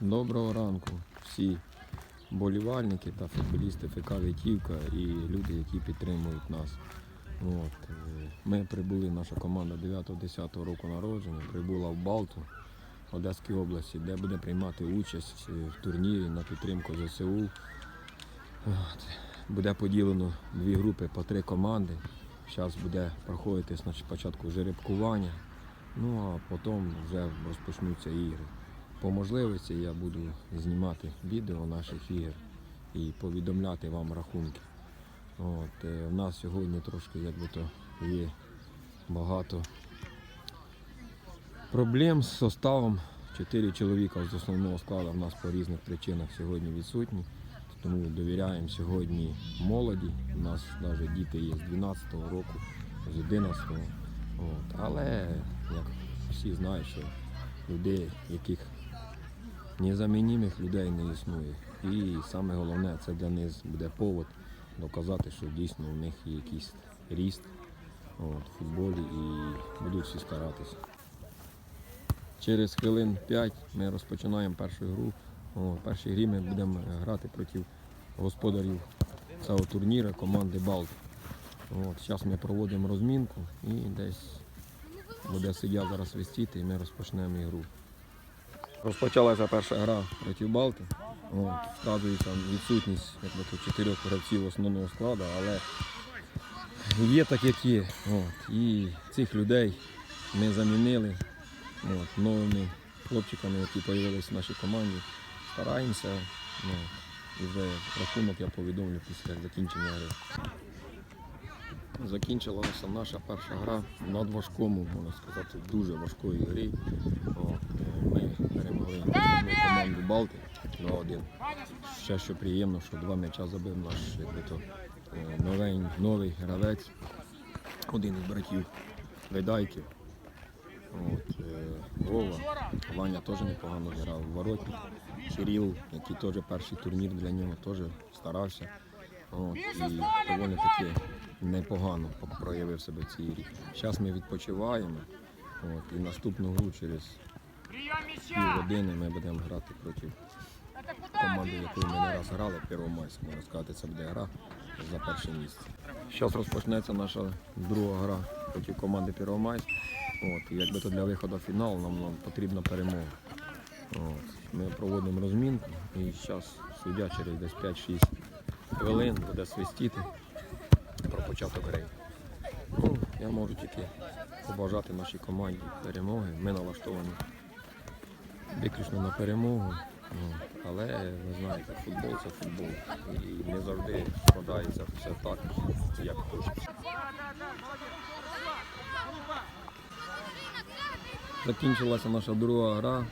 Доброго ранку всі болівальники та футболісти ФК Вітівка і люди, які підтримують нас. От, е, ми прибули, наша команда 9-10 року народження, прибула в Балту Одеської області, де буде приймати участь е, в турнірі на підтримку ЗСУ. От, буде поділено дві групи по три команди. Зараз буде проходити спочатку жеребкування, ну а потім вже розпочнуться ігри. По можливості я буду знімати відео наших ігор і повідомляти вам рахунки. От, е, у нас сьогодні трошки якби то є багато проблем з составом. Чотири чоловіка з основного складу в нас по різних причинах сьогодні відсутні. Тому довіряємо сьогодні молоді. У нас навіть діти є з 12-го року, з 11-го. От. Але як всі знають, що людей, яких незамінімих людей не існує. І саме головне, це для них буде повод доказати, що дійсно у них є якийсь ріст от, в футболі і будуть всі старатися. Через хвилин 5 ми розпочинаємо першу гру. О, в першій грі ми будемо грати проти господарів цього турніру команди Балт. Зараз ми проводимо розмінку і десь буде суддя зараз свистіти і ми розпочнемо ігру. Розпочалася перша гра проти Балти. От, вказується відсутність якби, чотирьох гравців основного складу, але є так, як є. От, і цих людей ми замінили от, новими хлопчиками, які з'явилися в нашій команді. Стараємося. Ну, і вже рахунок я повідомлю після закінчення гри. Закінчилася наша перша гра в надважкому, можна сказати, дуже важкої грі. От, перемогли команду Балти 2-1. Ще що приємно, що два м'яча забив наш то, е, новий, новий гравець, один із братів Видайків. От, е, Вова, Ваня теж непогано грав. Воротник, Кирил, який теж перший турнір для нього теж старався. От, і доволі таки непогано проявив себе в цій грі. Зараз ми відпочиваємо. От, і наступну гру через півгодини ми будемо грати проти команди, якою ми не раз грали, Первомайськ. Можна сказати, це буде гра за перше місце. Зараз розпочнеться наша друга гра проти команди Первомайськ. От, і якби то для виходу в фінал нам, нам потрібна перемога. От, ми проводимо розмінку і зараз суддя через десь 5-6 хвилин буде свистіти про початок гри. Ну, я можу тільки побажати нашій команді перемоги. Ми налаштовані виключно на перемогу. Ну, але ви знаєте, футбол це футбол. І не завжди складається все так, як хочеться. Закінчилася наша друга гра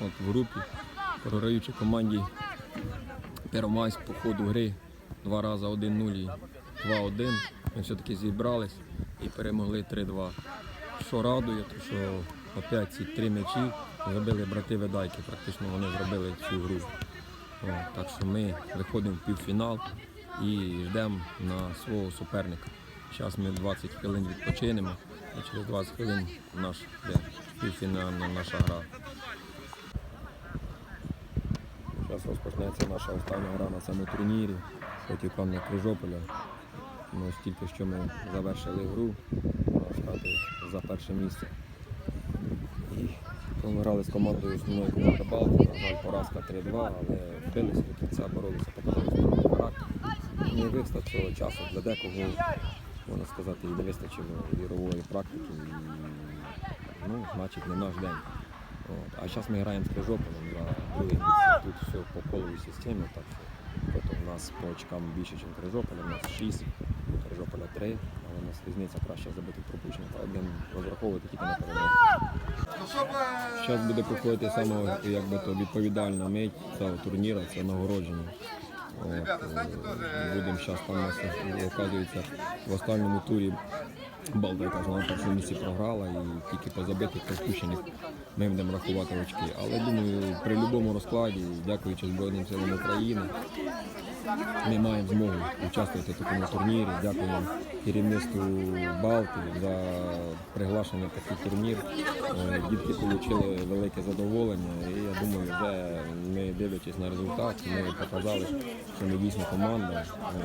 от в групі, програючи команді Первомайськ по ходу гри два рази 1-0 і 2-1. Ми все-таки зібрались і перемогли 3-2. Що радує, то що опять ці три м'ячі забили брати Видайки, практично вони зробили цю гру. О, так що ми виходимо в півфінал і йдемо на свого суперника. Зараз ми 20 хвилин відпочинемо і через 20 хвилин наш півфінальна наша гра. Зараз розпочнеться наша остання гра на цьому турнірі проти Кам'я Крижополя. Ну, ось тільки що ми завершили гру, можна за перше місце. Ми грали з командою основної команди Балти, на жаль, поразка 3-2, але билися до кінця, боролися, показали свій характер. Не вистачило часу для декого, можна сказати, і не вистачило ігрової практики. І, ну, значить, не наш день. От. А зараз ми граємо з Крижополем за друге місце. Тут все по коловій системі, так що у нас по очкам більше, ніж Крижополя, у нас 6, у Крижополя 3, але у нас різниця краще забити пропущення, та один розраховувати тільки на перемогу. Зараз буде проходити саме якби то відповідальна мить цього турніру, це нагородження. Е, будемо зараз там нас оказується в останньому турі Балда, яка на першому місці програла і тільки по забитих пропущених ми будемо рахувати очки. Але думаю, при будь-якому розкладі, дякуючи Збройним силам України, ми маємо змогу участвувати в такому турнірі. Дякуємо керівництву Балти за приглашення такий турнір. Е, Дітки отримали велике задоволення. І я думаю, вже ми дивлячись на результат, ми показали, що ми дійсно команда. Е,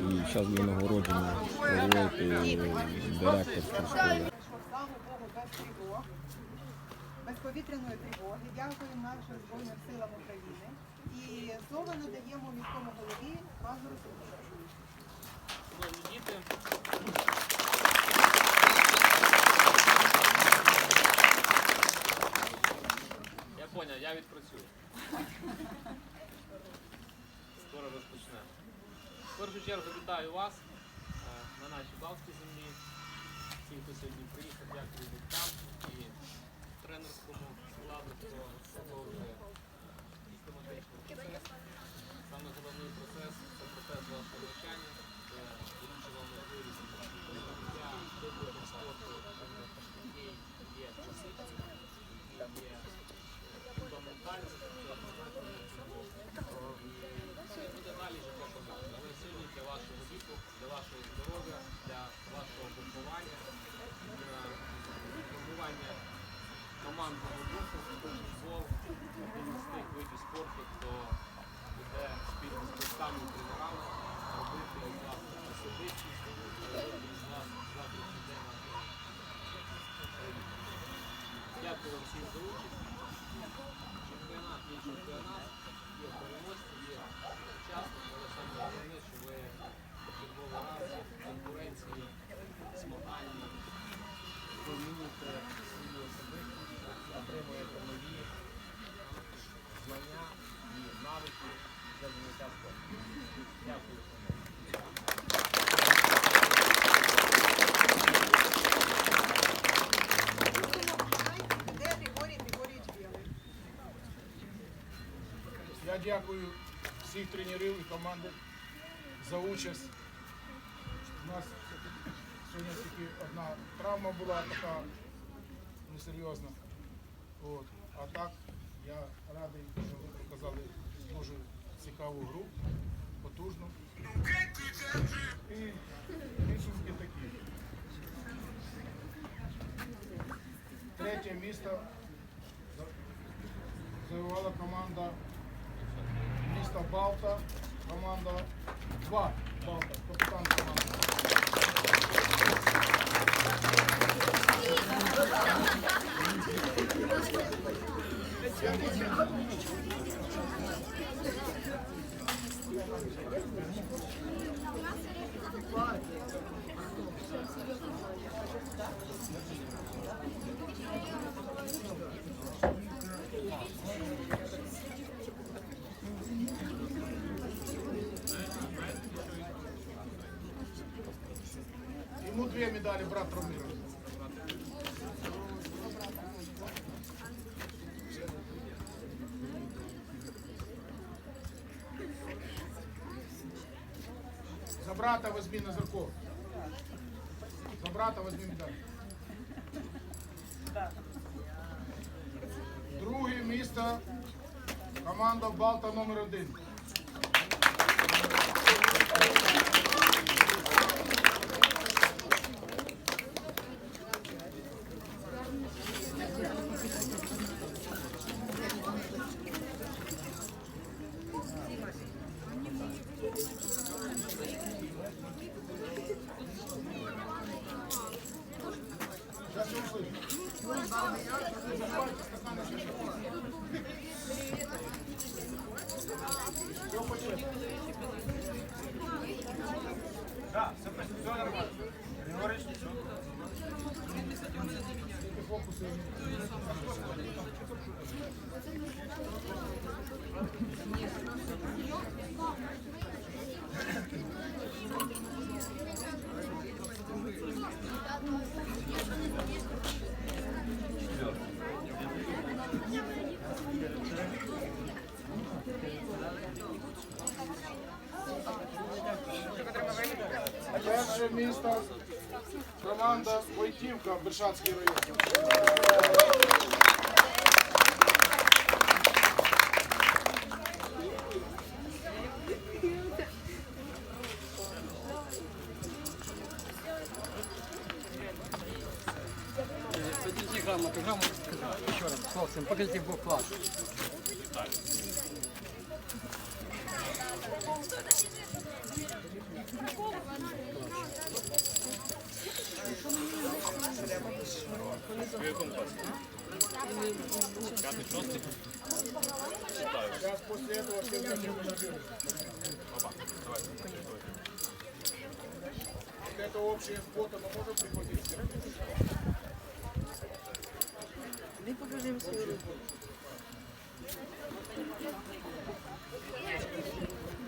І зараз буде нагородження проводити директорську школи. Слава без повітряної тривоги. Дякуємо нашим Збройним силам України. І слово надаємо міському голові Мазуру. Діти, я поняв, я відпрацюю. Скоро розпочнемо. В першу чергу вітаю вас е, на нашій Балтській землі. Всім, хто сьогодні приїхав, дякую батькам і тренерському складу, хто продовжує. Саме головний процес це процес вашого навчання, це більше вам можливість життя, вибору спорту, який є класичним, який є фундаментальним, і буде далі життя показати. Але сьогодні для вашого віку, для вашого здоров'я, для вашого виховання, для формування командного духу, футбол, один з тих видів спорту, хто буде спільно з батьками і тренерами робити вас особистість, робити завтрашній день. Дякую вам всім за участь. Чемпіонат є чемпіонат, є переможці, є учасники, але саме головне, що ви черговий раз конкуренції, свою особистість, отримуєте нові знання і навики для заняття спортом. Дякую. Я дякую всіх тренерів і команди за участь. У нас сьогодні тільки одна травма була така несерйозна. От. А так я радий, що ви показали дуже цікаву гру, потужну. І підсумки такі. Третє місто завоювала команда міста Балта, команда 2 Балта, капітан команди. дві медалі, брат робив. За брата возьми на зерков. За брата возьми медаль. Друге місто команда Балта номер один. Перше місто команда войтівка Бершацький район. Подійдіть грамоту, грамоту. Ще раз, хлопцям, покажіть, був. В якому класі? П'ятий, шостий? Читаю. Зараз після цього ще Опа, давайте. Это общее фото, мы можем приходить? Мы побежим сегодня.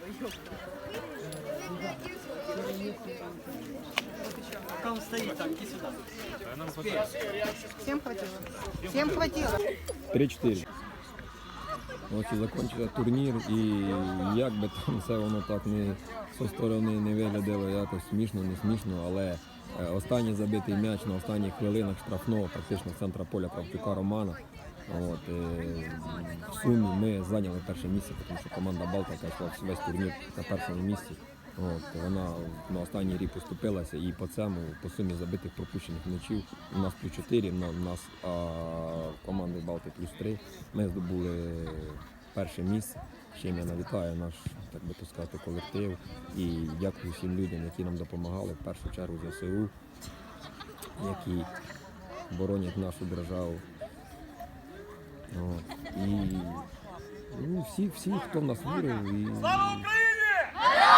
Боёк. Там стоїть, так, іди сюди. Всем хватило? Всем хватило? 3-4. Ось і закінчився турнір, і як би там все воно так не зі сторони не виглядало якось смішно, не смішно, але е, останній забитий м'яч на останніх хвилинах штрафного, практично з центра поля Кравчука Романа. От, е, в сумі ми зайняли перше місце, тому що команда Балта, йшла весь турнір на першому місці. От, вона на останній рік поступилася і по цьому, по сумі забитих пропущених м'ячів, у нас плюс 4, на, у нас а, команди Балти плюс 3. Ми здобули перше місце. Ще я навітаю наш, так би то сказати, колектив. І дякую всім людям, які нам допомагали, в першу чергу ЗСУ, які боронять нашу державу. От. І ну, всі, всі, хто в нас вірив. І...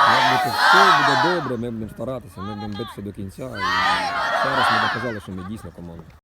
Все буде добре, ми будемо старатися, ми будемо битися до кінця. І зараз ми доказали, що ми дійсно команда.